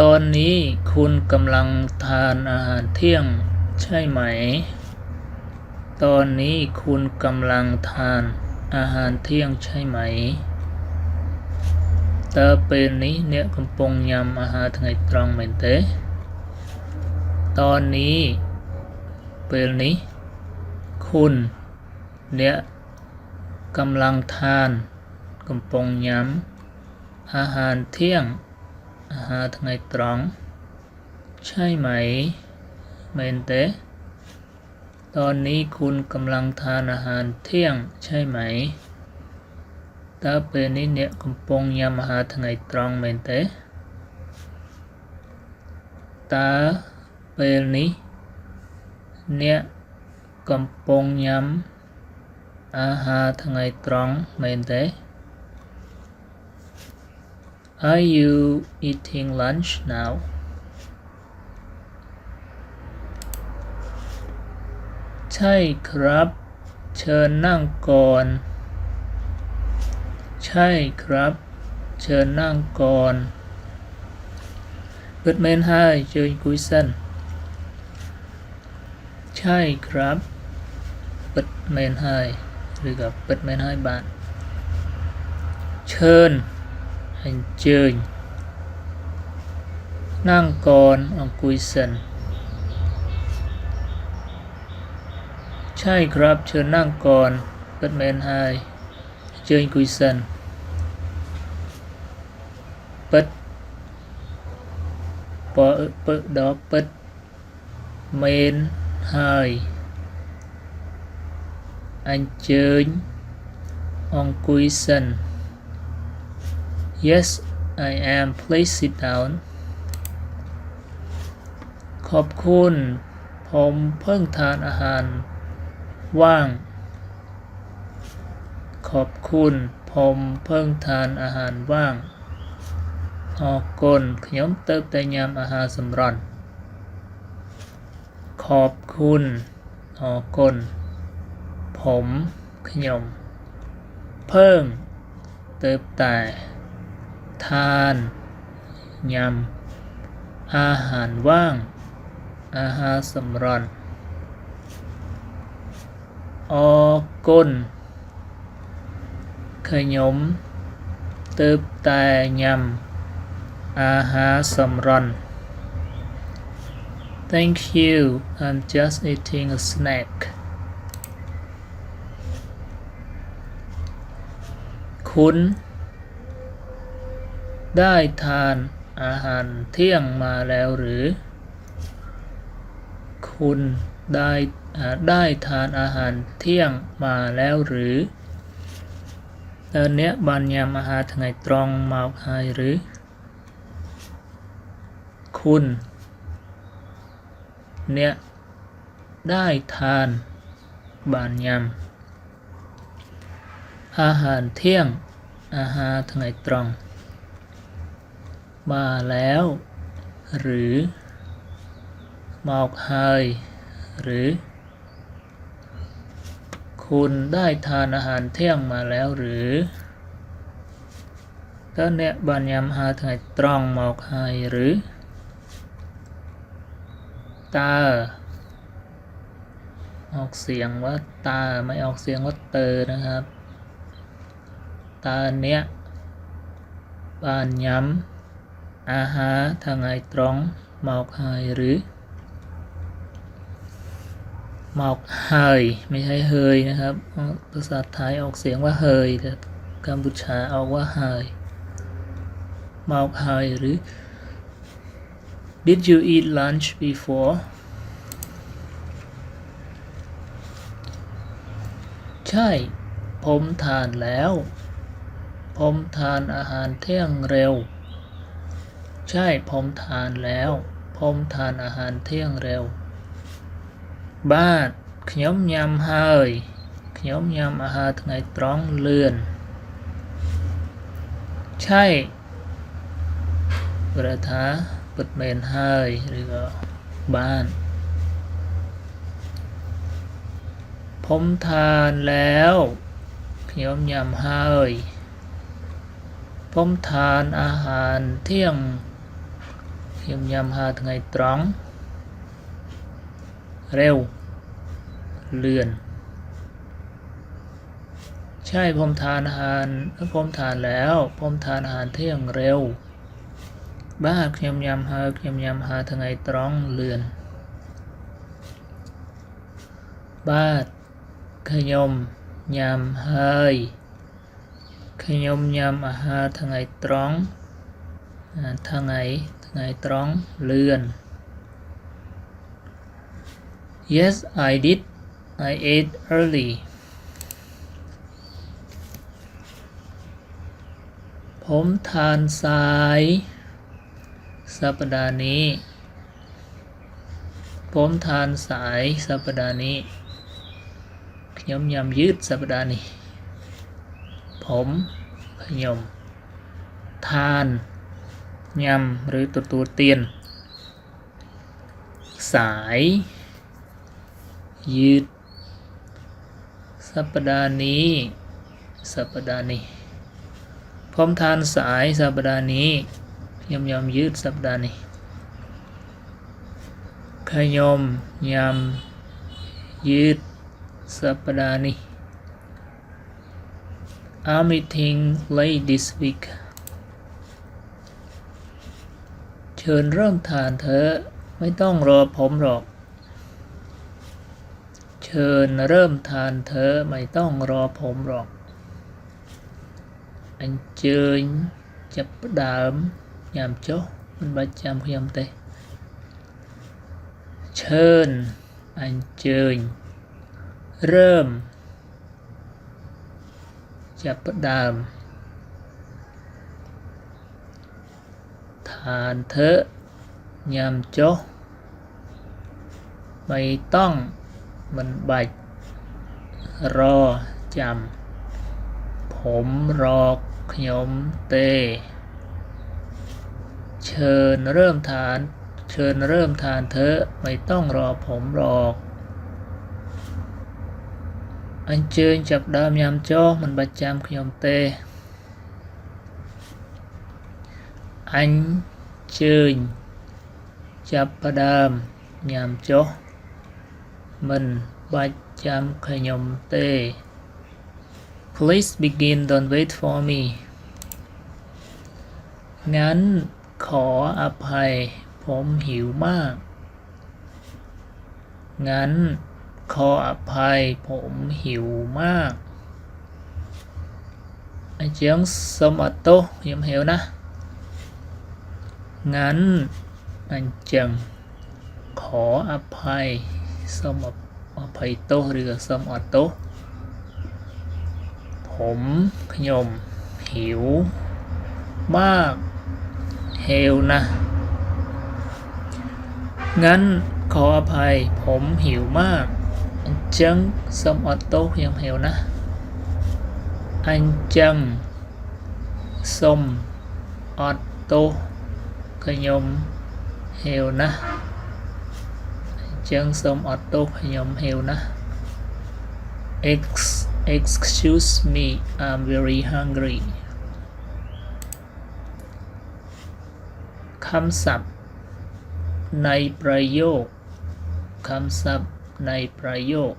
ตอนนี้คุณกำลังทานอาหารเที่ยงใช่ไหม ตอนนี้คุณกำลังทานអាហារធៀងใช่ไหมតើពេលនេះអ្នកកំពុងញ៉ាំអាហារថ្ងៃត្រង់មែនទេតនេះពេលនេះคุณអ្នកកំឡុងทานកំពុងញ៉ាំអាហា หาทางไงตรอง ใช่ไหม เมนเต ตอนนี้คุณกำลังทานอาหารเที่ยงใช่ไหมตาเป็นนี้เนี่ยกำปองยามหาทางไงตรองเมนเตตาเป็นนี้เนี่ยกำปองยำอาหารทางไงตรองเมนเต Are you eating lunch now? Chai ใช่ครับ เชิญนั่งก่อน ใช่ครับ เชิญนั่งก่อน Good man hi join question ใช่ครับ Good man hi หรือกับ Good man hi บ้าน เชิญ คุยสันเปิดปอเปิดดอกเปิดเมนไฮอันเชิญองคุยสัน yes I am please sit down ขอบคุณ ผมเพิ่งทานอาหาร ว่าง ขอบคุณ ผมเพิ่งทานอาหารว่าง ออกกลขยมเติบแต่ยามอาหารสำรอนขอบคุณ ออกกลผมขยม เพิ่ง เติบแต่ ทานยำอาหารว่าง อาหารสำรันออกลขยมเติบแต่ยำอาหารสำรัน Thank you I'm just eating a snack คุณ ได้ทานอาหารเที่ยงมาแล้วหรือ คุณได้ได้ทานอาหารเที่ยงมาแล้วหรือเดินนี้ยบัญญามหาทไงตรองมาหายหรือ คุณ เนี่ยได้ทานบานยำอาหารเที่ยง อาหารทไงตรอง มาแล้ว หรือหมอกไฮหรือ คุณได้ทานอาหารเที่ยงมาแล้วหรือตอนเนี้ยบัญยามหาถ่ายตรองหมอกไฮหรือ ตา ออกเสียงว่าตาไม่ออกเสียงว่าเตอนะครับ ตาเนี้ยบานย้ำ อาหารทางไงตรองหมอกหายหรือหมอกเฮยไม่ใช่เฮยนะครับ ภาษาไทยออกเสียงว่าเฮยแต่กัมพูชาออกว่าเฮยหมอกเฮยหรือ Did you eat lunch before ใช่ ผมทานแล้ว ผมทานอาหารเที่ยงเร็ว ใช่ ผมทานแล้ว ผมทานอาหารเที่ยงเร็วបាទខ្ញុំញ៉ាំហើយខ្ញុំញ៉ាំអាហារថ្ងៃត្រង់លឿនใช่ប្រែថាពិតមែនហើយឬក៏បានผมทานแล้วខ្ញុំញ៉ាំហើយผมทานอาหารเที่ยง ខ្ញុំញ៉ាំអាហារថ្ងៃត្រង់เร็วเลื่อน ใช่ผมทานอาหารผมทานแล้ว ผมทานอาหารเที่ยงเร็ว บ้าខ្ញុំញ៉ាំហើយខ្ញុំញ៉ាំអាហារថ្ងៃត្រង់លឿនបាទខ្ញុំញ៉ាំហើយខ្ញុំញ៉ាំអាហារថ្ងៃត្រង់ ทางไงทางไงตรองเลือน yes I did I ate early ผมทานสาย สัปดาห์นี้ ผมทานสายสัปดาห์นี้ขยมยำยืดสัปดาห์นี้ ผมขยมทาน ยำหรือตัวตัวเตียน สาย ยืด สัปดาห์นี้ สัปดาห์นี้ พร้อมทานสายสัปดาห์นี้ยำยำยืดสัปดาห์นี้ ขยมยำยืดสัปดาห์นี้ I'm eating late this week เชิญเริ่มทานเถอะไม่ต้องรอผมหรอก เชิญเริ่มทานเถอะไม่ต้องรอผมหรอก anh chơi chập đám nhàm chó mình bà chăm khi âm tê chơn anh chơi rơm chập đám านเถอะยำโจไม่ต้องมันบัดรอจำ ผมรอขยมเต เชิญเริ่มทาน เชิญเริ่มทานเถอะไม่ต้องรอผมรออันเชิญจับดามยำโจมันประจำขยมเตอัน chơi chấp đam nhằm cho mình ba trăm khai nhom tê. Please begin, don't wait for me. งั้นขออภัย ผมหิวมาก งั้นขออภัย ผมหิวมากไอ้เจียงสมัตโตยังหิวนะ งั้นอันจังขออภัยสมอภัยโตหรือสมอโตผมขยม หิว มากเฮลนะ งั้นขออภัยผมหิวมากอันจังสมอโตยงเฮลนะอันจังสมอโต ទោសខ្ញុំหิวนะអញ្ចឹងសូមអត់ទោសខ្ញុំหิวนะ Ex excuse me I'm very hungry คำศัพท์ ในประโยคคำศัพท์ในประโยค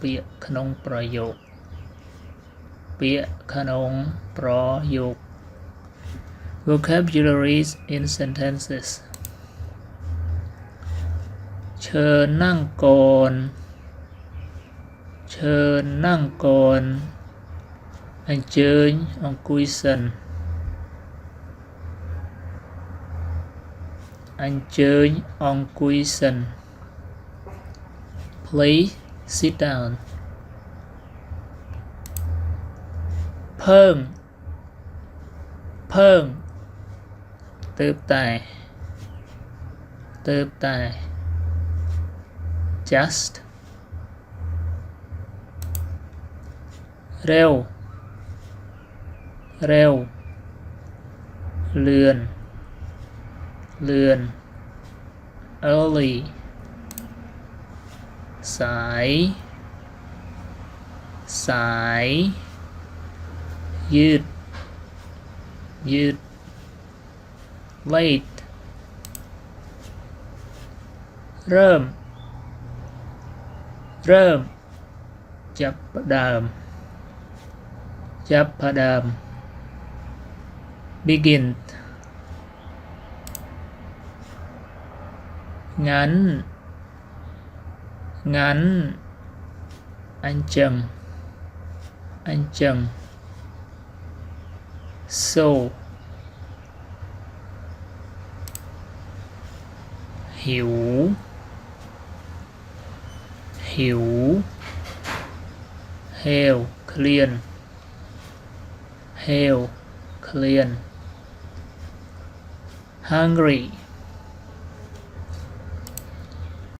ពាក្យក្នុងប្រយោគពាក្យក្នុងប្រយោគ vocabularies in sentences. เชิญนั่งก่อน เชิญนั่งก่อน anh chơi ông cúi sân anh please sit down. เพิ่ง เพิ่ง เติบแต่เติบแต่ just เร็ว เร็ว เลือน เลือน early สาย สาย ยืด ยืด late เริ่ม เริ่ม จับประดาม จับประดาม begin งั้น งั้นอันจังอันจัง so หิว หิว hail เคลียน hail เคลียน hungry